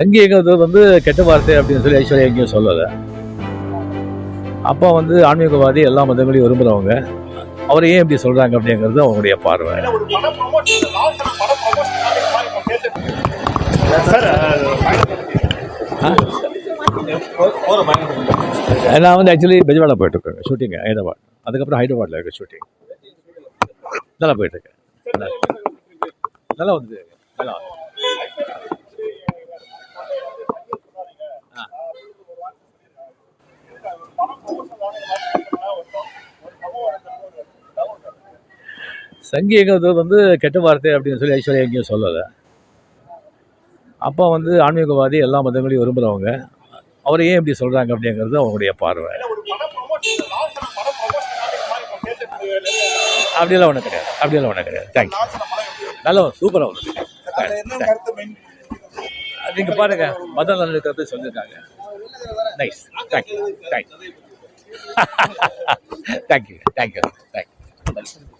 சங்கிங்கிறது வந்து கெட்ட வார்த்தை அப்படின்னு சொல்லி ஐஸ்வர்யா எங்கேயும் சொல்லலை. அப்பா வந்து ஆன்மீகவாதி எல்லா மதங்களையும் விரும்புகிறவங்க அவரை ஏன் இப்படி சொல்கிறாங்க அப்படிங்கிறது அவங்களுடைய பார்வை. நான் வந்து ஆக்சுவலி பெஜவாடா போயிட்டுருக்கேன் ஷூட்டிங் ஹைதராபாத். அதுக்கப்புறம் ஹைதராபாத்தில் இருக்க ஷூட்டிங் நல்லா போயிட்டுருக்கேன். நல்லா வந்து சங்கிங்கிறது வந்து கெட்ட வார்த்தை அப்படின்னு சொல்லி ஐஸ்வர்யா எங்கேயும் சொல்லலை. அப்பா வந்து ஆன்மீகவாதி எல்லா மதங்களையும் விரும்புகிறவங்க அவரை ஏன் இப்படி சொல்கிறாங்க அப்படிங்கிறது அவங்களுடைய பார்வை. அப்படியெல்லாம் ஒன்றும் கிடையாது. அப்படியெல்லாம் ஒன்றும் கிடையாது. தேங்க்யூ? நல்லா சூப்பராக main? நீங்கள் பாருங்க மத நலனுக்கு சொல்லியிருக்காங்க. Nice thank you thank you thank you thank you thank you